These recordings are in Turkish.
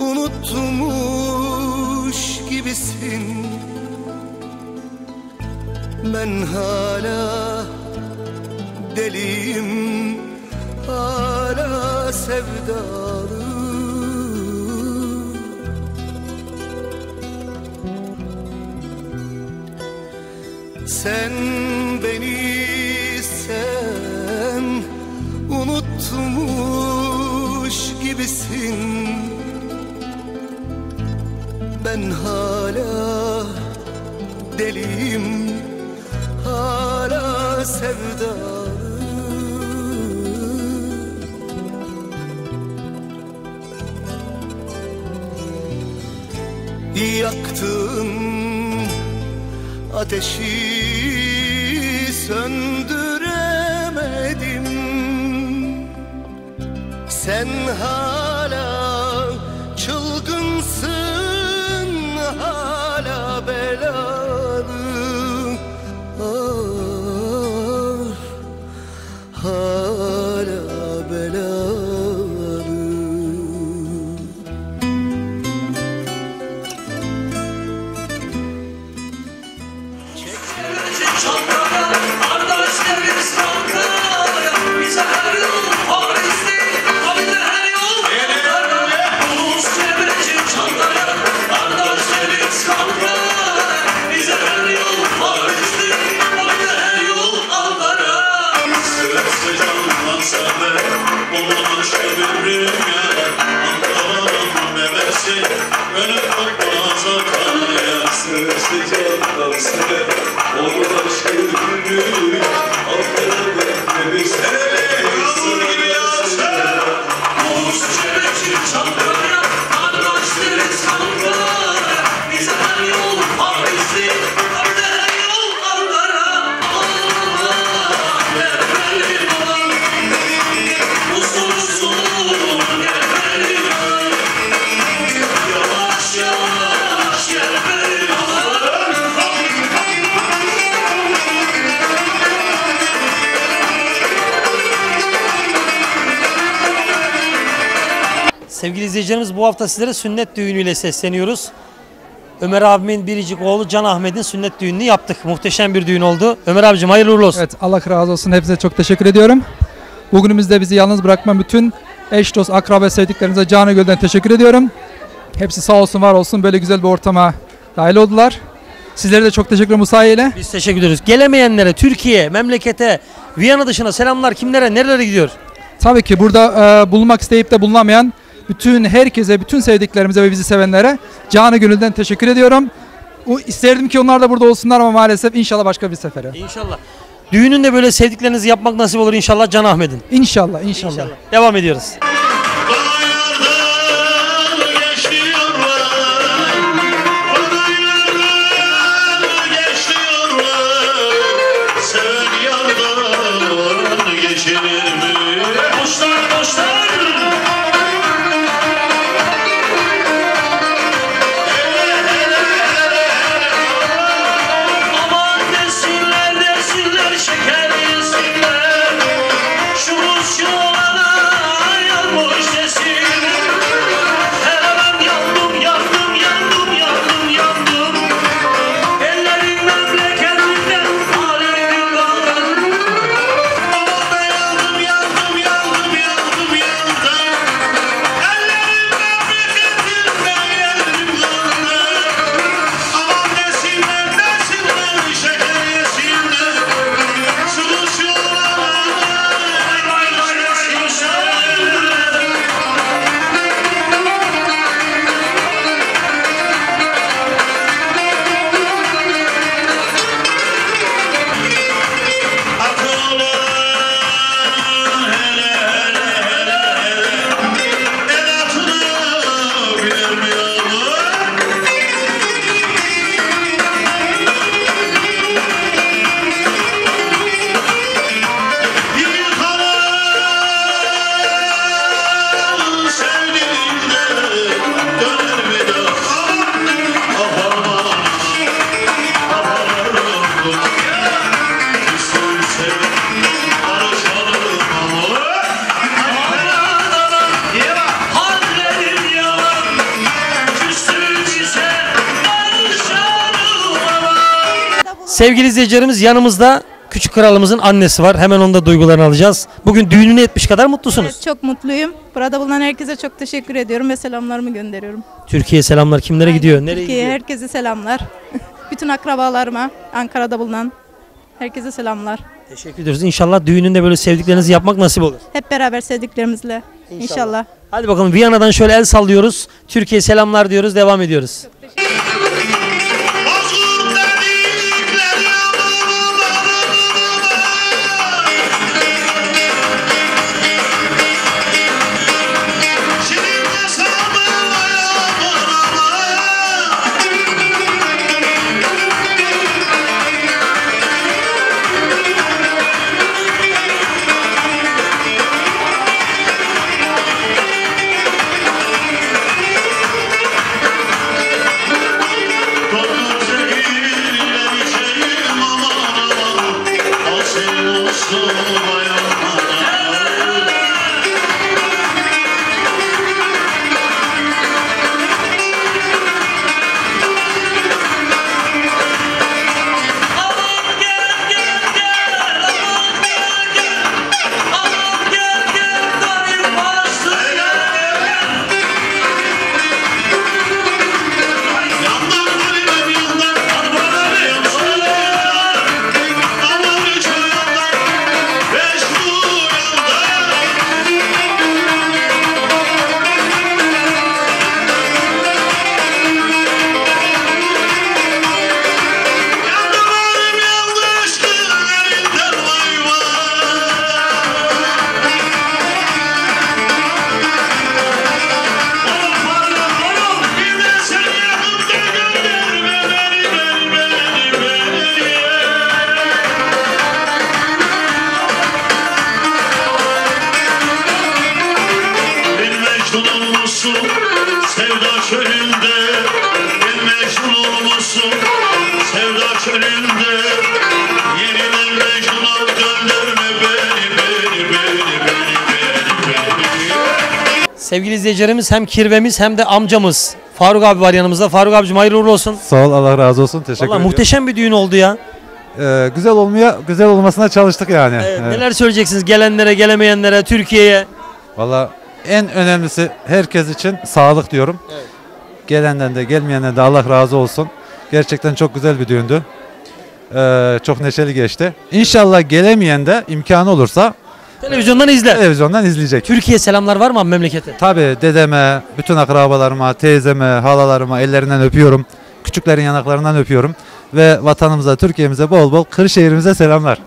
unutmuş gibisin. Ben hala deliyim hala sevdalı. Sen beni sen unutmuş gibisin Ben hala deliyim. Hala sevdalı Yaktın ateşi söndüremedim. Sen hala canlansa be Onun aşkı izleyicilerimiz bu hafta sizlere sünnet düğünüyle sesleniyoruz. Ömer abimin biricik oğlu Can Ahmet'in sünnet düğününü yaptık. Muhteşem bir düğün oldu. Ömer abicim hayırlı uğurlu olsun. Evet Allah razı olsun. Hepinize çok teşekkür ediyorum. Bugünümüzde bizi yalnız bırakma bütün eş dost akraba sevdiklerimize canı gölden teşekkür ediyorum. Hepsi sağ olsun var olsun böyle güzel bir ortama dahil oldular. Sizlere de çok teşekkür ederim bu sayeyle. Biz teşekkür ediyoruz. Gelemeyenlere, Türkiye, memlekete, Viyana dışına selamlar kimlere, nerelere gidiyor? Tabii ki burada e, bulunmak isteyip de bulunamayan bütün herkese, bütün sevdiklerimize ve bizi sevenlere canı gönülden teşekkür ediyorum. O, isterdim ki onlar da burada olsunlar ama maalesef inşallah başka bir sefere. İnşallah. Düğününde böyle sevdiklerinizi yapmak nasip olur inşallah Can Ahmet'in. İnşallah, inşallah. Devam ediyoruz. Sevgili izleyicilerimiz yanımızda küçük kralımızın annesi var. Hemen onun da duygularını alacağız. Bugün düğününü etmiş kadar mutlusunuz. Evet, çok mutluyum. Burada bulunan herkese çok teşekkür ediyorum ve selamlarımı gönderiyorum. Türkiye selamlar kimlere gidiyor? Nereye Türkiye'ye gidiyor? herkese selamlar. Bütün akrabalarıma, Ankara'da bulunan herkese selamlar. Teşekkür ediyoruz. İnşallah düğününde böyle sevdiklerinizi yapmak nasip olur. Hep beraber sevdiklerimizle inşallah. Hadi bakalım Viyana'dan şöyle el sallıyoruz. Türkiye selamlar diyoruz. Devam ediyoruz. Bozkurt Sevgili izleyicilerimiz hem kirvemiz hem de amcamız. Faruk abi var yanımızda. Faruk abicim hayırlı uğurlu olsun. Sağ ol Allah razı olsun. Teşekkür ederim. muhteşem bir düğün oldu ya. Ee, güzel olmaya güzel olmasına çalıştık yani. Evet, Evet. Neler söyleyeceksiniz gelenlere, gelemeyenlere, Türkiye'ye? Valla en önemlisi herkes için sağlık diyorum. Gelenden de gelmeyenden de Allah razı olsun. Gerçekten çok güzel bir düğündü. Ee, çok neşeli geçti. İnşallah gelemeyen de imkanı olursa Televizyondan izle. televizyondan izleyecek. Türkiye selamlar var mı abi memlekete? Tabii dedeme, bütün akrabalarıma, teyzeme, halalarıma ellerinden öpüyorum. Küçüklerin yanaklarından öpüyorum. Ve vatanımıza, Türkiye'mize bol bol Kırşehir'imize selamlar.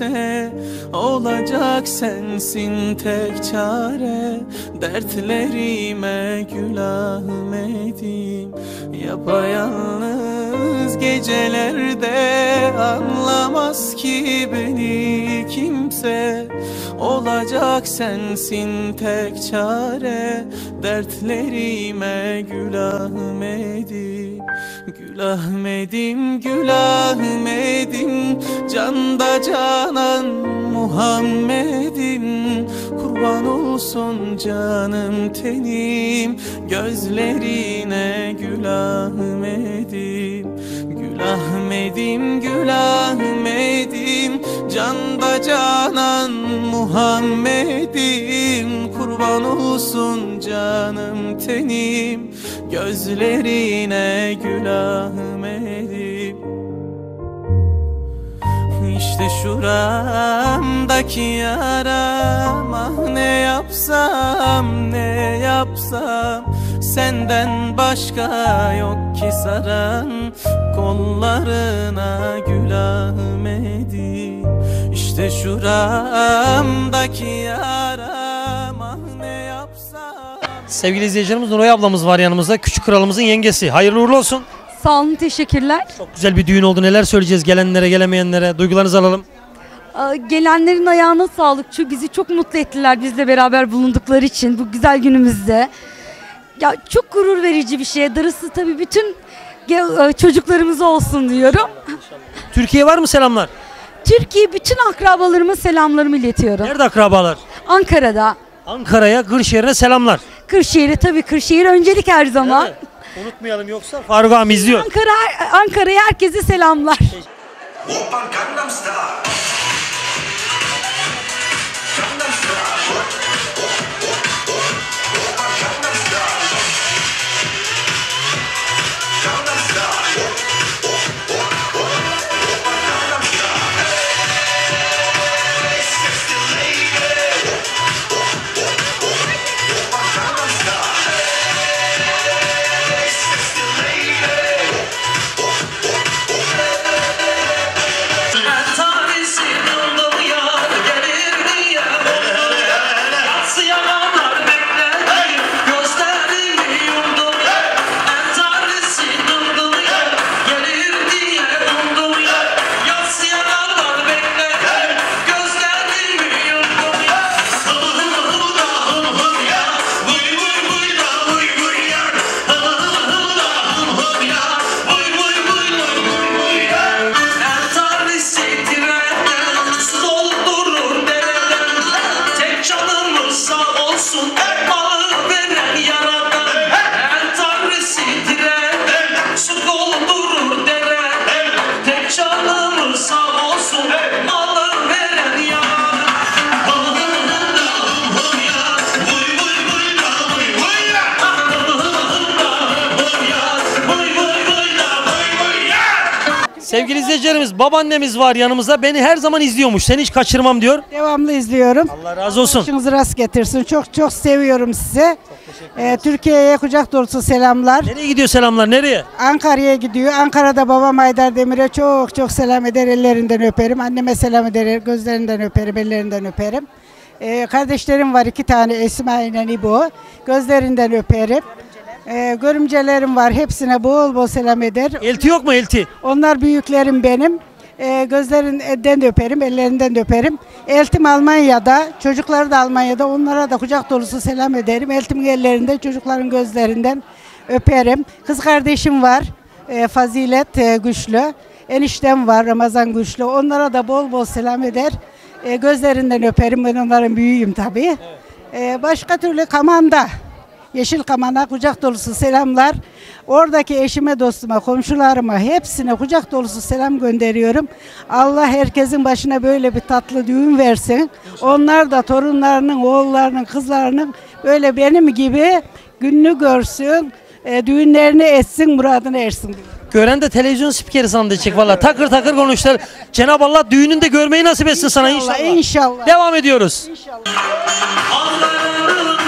Kimse Olacak sensin tek çare. Dertlerime gül Ahmet'im Yapayalnız gecelerde anlamaz ki beni kimse. Olacak sensin tek çare. Dertlerime gül Ahmet'im Gül Ahmet'im, Gül Ahmet'im Canda canan Muhammed'im. Kurban olsun canım tenim Gözlerine Gül Ahmet'im Gül Ahmet'im, Gül Canda canan Muhammed'im. Kurban olsun canım tenim Gözlerine Gül Ahmet'im İşte şuramdaki yaram Ah ne yapsam ne yapsam? Senden başka yok ki saran Kollarına gül Ahmet'im İşte şuramdaki yaram Sevgili izleyicilerimiz Nuray ablamız var yanımızda. Küçük kralımızın yengesi. Hayırlı uğurlu olsun. Sağ olun, teşekkürler. Çok güzel bir düğün oldu. Neler söyleyeceğiz gelenlere gelemeyenlere? Duygularınızı alalım. Gelenlerin ayağına sağlık. Çünkü bizi çok mutlu ettiler bizle beraber bulundukları için bu güzel günümüzde. Ya çok gurur verici bir şey. Darısı tabii bütün ge- e, çocuklarımız olsun diyorum. Türkiye var mı selamlar? Türkiye bütün akrabalarıma selamlarımı iletiyorum. Nerede akrabalar? Ankara'da, Ankara'ya, Kırşehir'e selamlar. Kırşehir'e tabii Kırşehir öncelik her zaman. Mi? Unutmayalım yoksa Faruk ağam izliyor. Ankara Ankara'ya herkese selamlar. Sevgili izleyicilerimiz babaannemiz var yanımızda. Beni her zaman izliyormuş. Seni hiç kaçırmam diyor. Devamlı izliyorum. Allah razı olsun. Başınızı rast getirsin. Çok çok seviyorum sizi. Ee, Türkiye'ye kucak dolusu selamlar. Nereye gidiyor selamlar? Nereye? Ankara'ya gidiyor. Ankara'da babam Haydar Demir'e çok çok selam eder. Ellerinden öperim. Anneme selam eder. Gözlerinden öperim. Ellerinden öperim. Ee, kardeşlerim var iki tane Esma ile İbo. Gözlerinden öperim. Ee, görümcelerim var. Hepsine bol bol selam eder. Elti yok mu elti? Onlar büyüklerim benim. Ee, gözlerinden de öperim, ellerinden de öperim. Eltim Almanya'da, çocukları da Almanya'da. Onlara da kucak dolusu selam ederim. Eltimin ellerinden, çocukların gözlerinden öperim. Kız kardeşim var, e, Fazilet e, Güçlü. Eniştem var, Ramazan Güçlü. Onlara da bol bol selam eder. E, gözlerinden öperim. Ben onların büyüğüm tabii. E, başka türlü Kaman'da. Yeşil Kaman'a kucak dolusu selamlar. Oradaki eşime, dostuma, komşularıma hepsine kucak dolusu selam gönderiyorum. Allah herkesin başına böyle bir tatlı düğün versin. Onlar da torunlarının, oğullarının, kızlarının böyle benim gibi gününü görsün. e, düğünlerini etsin, muradına ersin diyorum. Gören de televizyon spikeri zannedecek valla. Takır takır konuştular. Cenab-ı Allah düğününde görmeyi nasip etsin sana inşallah. İnşallah, inşallah. Devam ediyoruz. Ankara'nın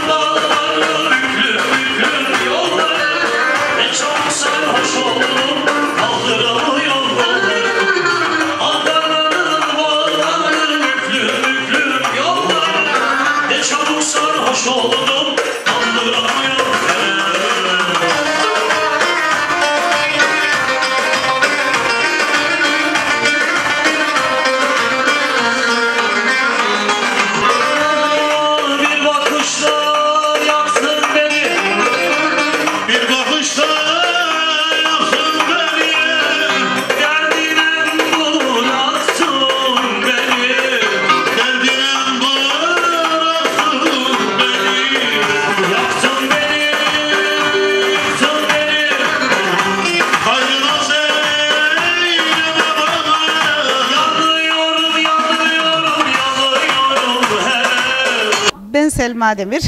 Demir.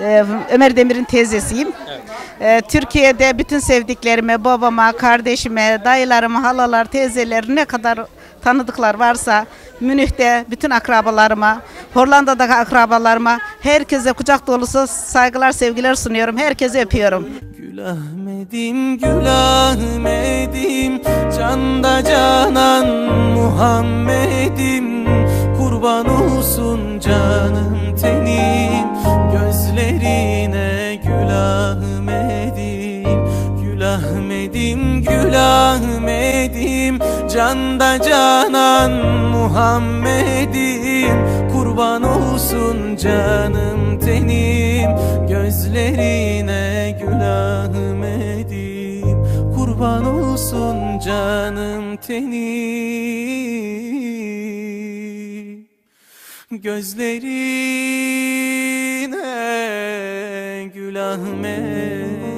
Eee, Ömer Demir'in teyzesiyim. Eee, Türkiye'de bütün sevdiklerime, babama, kardeşime, dayılarıma, halalar, teyzeler ne kadar tanıdıklar varsa Münih'te bütün akrabalarıma, Hollanda'daki akrabalarıma herkese kucak dolusu saygılar, sevgiler sunuyorum. Herkese öpüyorum. Gül Ahmet'im, Gül Ahmet'im Canda canan Muhammed'im Kurban olsun canım tenim Gözlerine Gül Ahmet'im Gül Ahmet'im, Gül Ahmet'im Canda canan Muhammed'im Kurban olsun canım tenim. Gözlerine Gül Ahmet'im Kurban olsun canım tenim Gözlerine Gül Ahmet